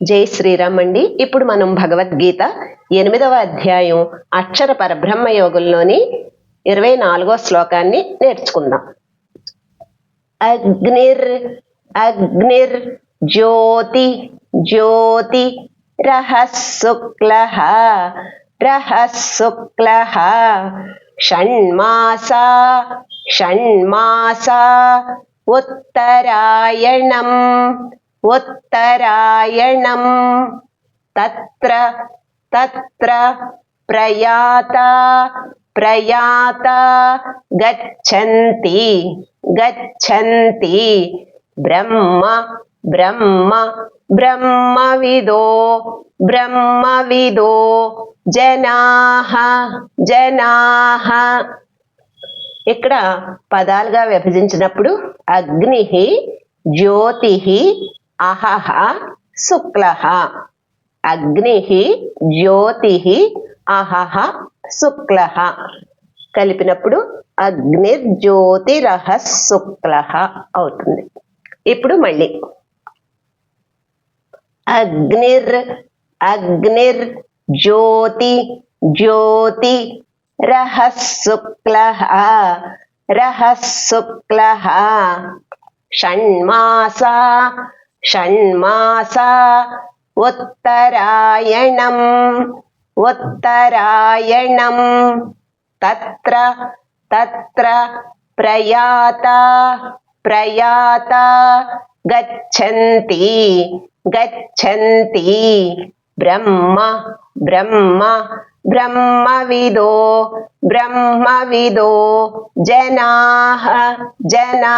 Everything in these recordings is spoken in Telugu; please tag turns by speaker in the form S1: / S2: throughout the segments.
S1: జై శ్రీరామ్ అండి. ఇప్పుడు మనం భగవద్గీత ఎనిమిదవ అధ్యాయం అక్షర పరబ్రహ్మ యోగంలోని ఇరవై నాలుగో శ్లోకాన్ని నేర్చుకుందాం. అగ్నిర్ అగ్నిర్ జ్యోతి జ్యోతి రహశుక్ల రహశుక్ల షణ్మాసా షణ్మాసా ఉత్తరాయణం उत्तरायणं तत्र तत्र प्रयाता प्रयाता गच्छन्ति गच्छन्ति ब्रह्म ब्रह्म ब्रह्मविदो ब्रह्मविदो జనాహ జనాహ ఇక్కడ పదాలుగా విభజించినప్పుడు అగ్ని జ్యోతి అహహ శుక్ల. అగ్ని జ్యోతి అహహ శుక్ల. కలిపినప్పుడు అగ్నిర్జ్యోతిరహ శుక్ల అవుతుంది. ఇప్పుడు మళ్ళీ. అగ్నిర్ అగ్నిర్ జ్యోతి జ్యోతి రహ శుక్ల రహ శుక్ల. షణ్మాసా షణ్మాస ఉత్తరాయణం ఉత్తరాయణం. తత్ర తత్ర ప్రయాత ప్రయాత గచ్చంతి గచ్చంతి. బ్రహ్మ బ్రహ్మ బ్రహ్మవిదో బ్రహ్మవిదో జనా జనా.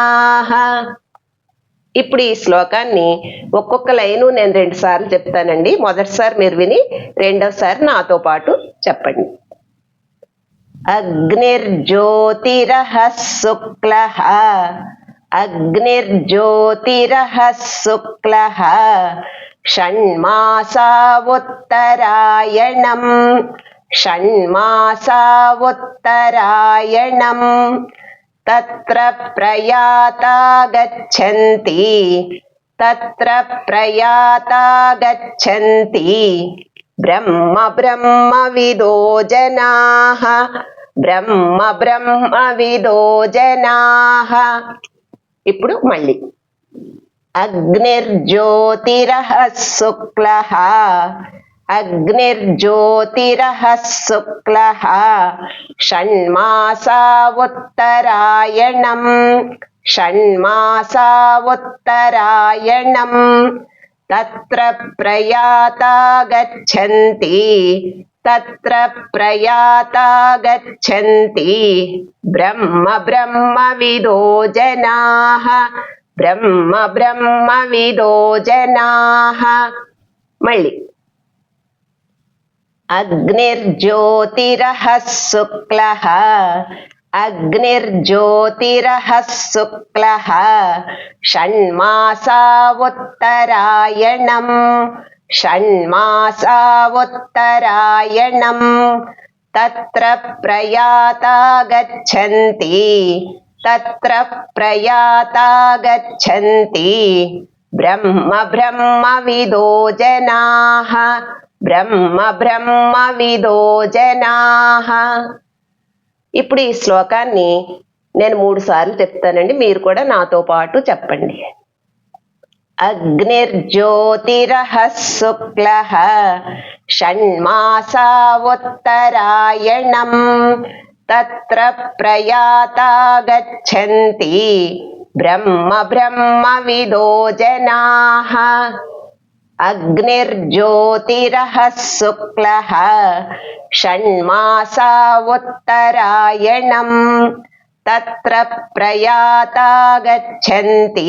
S1: ఇప్పుడు ఈ శ్లోకాన్ని ఒక్కొక్క లైను నేను రెండు సార్లు చెప్తానండి. మొదటిసారి మీరు విని రెండవసారి నాతో పాటు చెప్పండి. అగ్నిర్జ్యోతిరహ శుక్ల అగ్నిర్జ్యోతిరహ శుక్ల షణ్మాసా ఉత్తరాయణం షణ్మాసా ఉత్తరాయణం తత్ర ప్రయాతా గచ్చంతి తత్ర ప్రయాతా గచ్చంతి బ్రహ్మ బ్రహ్మ విదో జనాః. బ్రహ్మ బ్రహ్మ విదో జనాః. ఇప్పుడు మళ్ళీ. అగ్నిర్జ్యోతిర శుక్ల. అగ్నిర్జ్యోతిరః శుక్లః షణ్మాసా ఉత్తరాయణం షణ్మాసా ఉత్తరాయణం తత్ర ప్రయాత గచ్చంతి తత్ర ప్రయాత గచ్చంతి బ్రహ్మ బ్రహ్మ విదో జనాః బ్రహ్మ బ్రహ్మ విదో జనాః. మళ్ళీ అగ్నిర్జ్యోతిరః శుక్లః అగ్నిర్జ్యోతిరః శుక్లః షణ్మాసా ఉత్తరాయణం షణ్మాసా ఉత్తరాయణం తత్ర ప్రయాతా గచ్చంతి తత్ర ప్రయాతా గచ్చంతి బ్రహ్మ బ్రహ్మ విదో జనాః బ్రహ్మ బ్రహ్మ విదో జనాః. ఇప్పుడు ఈ శ్లోకాన్ని నేను మూడు సార్లు చెప్తానండి మీరు కూడా నాతో పాటు చెప్పండి. అగ్నిర్జ్యోతిరహ శుక్ల షణ్మాసా ఉత్తరాయణం తత్ర ప్రయాత గచ్చంతి బ్రహ్మ బ్రహ్మ విదో జనాః. అగ్నిర్జ్యోతిరః శుక్లః షణ్మాసా ఉత్తరాయణం తత్ర ప్రయాతా గచ్చంతి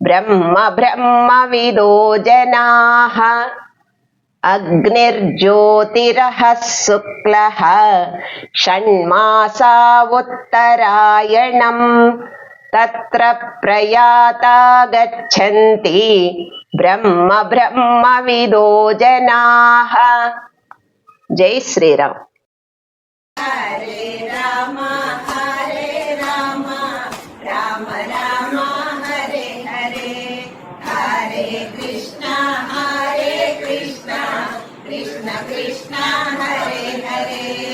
S1: బ్రహ్మ బ్రహ్మ విదో జనాః అగ్నిర్జ్యోతిరః శుక్లః షణ్మాసా ఉత్తరాయణం तत्र प्रयाता गच्छन्ति ब्रह्म विदो जनाः जय श्रीराम हरे राम हरे राम राम राम हरे हरे हरे कृष्ण हरे कृष्ण कृष्ण कृष्ण हरे हरे